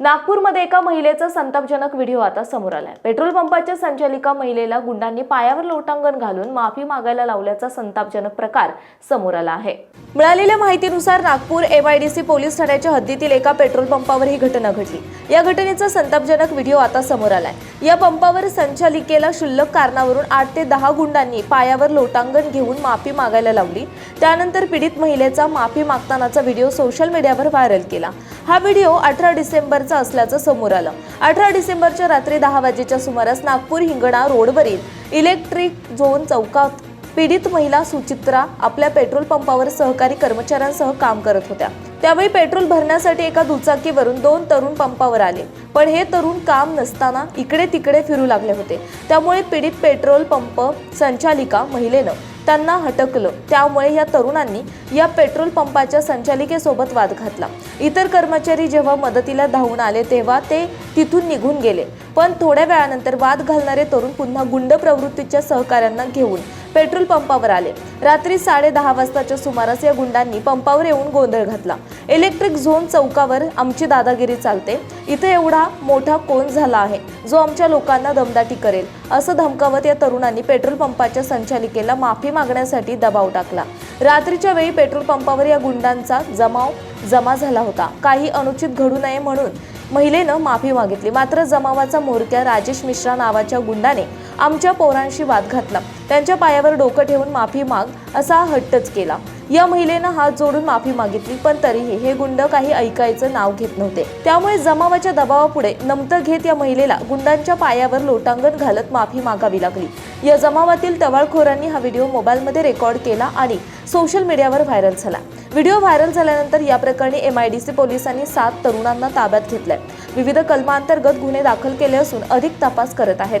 नागपूरमध्ये एका महिलेचा संतापजनक व्हिडिओ आता समोर आलाय. पेट्रोल पंपाच्या संचालिका महिलेला गुंडांनी पायावर लोटांगण घालून माफी मागायला लावल्याचा संतापजनक प्रकार समोर आला आहे. मिळालेल्या माहितीनुसार नागपूर एमआयडीसी पोलीस ठाण्याच्या हद्दीतील एका पेट्रोल पंपावर ही घटना घडली. या घटनेचा संतापजनक व्हिडिओ आता समोर आलाय. या पंपावर संचालिकेला क्षुल्लक कारणावरून आठ ते दहा गुंडांनी पायावर लोटांगण घेऊन माफी मागायला लावली. त्यानंतर पीडित महिलेचा माफी मागतानाचा व्हिडिओ सोशल मीडियावर व्हायरल केला. हा व्हिडिओ अठरा डिसेंबर डिसेंबरचा असल्याचं समोर आलं. अठरा डिसेंबरच्या रात्री दहा वाजेच्या सुमारास नागपूर हिंगणा रोडवरील इलेक्ट्रिक झोन चौकात पीडित महिला सुचित्रा आपल्या पेट्रोल पंपावर सहकारी कर्मचाऱ्यांसह काम करत होत्या. त्यावेळी पेट्रोल भरण्यासाठी एका दुचाकीवरून दोन तरुण पंपावर आले. पण हे तरुण काम नसताना इकडे तिकडे फिरू लागले होते. त्यामुळे पीडित पेट्रोल पंप संचालिका महिलेनं त्यांना हटकलं. त्यामुळे या तरुणांनी या पेट्रोल पंपाच्या संचालिकेसोबत वाद घातला. इतर कर्मचारी जेव्हा मदतीला धावून आले तेव्हा ते तिथून निघून गेले. पण थोड्या वेळानंतर वाद घालणारे तरुण पुन्हा गुंड प्रवृत्तीच्या सहकाऱ्यांना घेऊन पेट्रोल पंपावर आले. रात्री साडे दहा वाजताच्या सुमारास या गुंडांनी पंपावर येऊन गोंधळ घातला. इलेक्ट्रिक झोन चौकावर आमची दादागिरी चालते. इथे एवढा मोठा कोण झाला आहे? जो आमच्या लोकांना दमदाटी करेल. असं धमकावत या तरुणांनी पेट्रोल पंपाच्या संचालिकेला माफी मागण्यासाठी दबाव टाकला. रात्रीच्या वेळी पेट्रोल पंपावर या गुंडांचा जमाव जमा झाला होता. काही अनुचित घडू नये म्हणून महिलेनं माफी मागितली. मात्र जमावाचा म्होरक्या राजेश मिश्रा नावाच्या गुंडाने आमच्या पोरांशी वाद घातला. त्यांच्या पायावर डोकं ठेवून माफी माग असा हट्टच केला. या महिलेनं हात जोडून माफी मागितली पण तरीही हे गुंड काही ऐकायचं नाव घेत नव्हते. त्यामुळे जमावाच्या दबावापुढे नमतं घेत या महिलेला गुंडांच्या पायावर लोटांगण घालत माफी मागावी लागली. या जमावातील टवाळखोरांनी हा व्हिडिओ मोबाईलमध्ये रेकॉर्ड केला आणि सोशल मीडियावर व्हायरल झाला. व्हिडिओ व्हायरल झाल्यानंतर या प्रकरणी एम आय डी सी पोलिसांनी सात तरुणांना ताब्यात घेतलंय. विविध कलमांतर्गत गुन्हे दाखल केले असून अधिक तपास करत आहेत.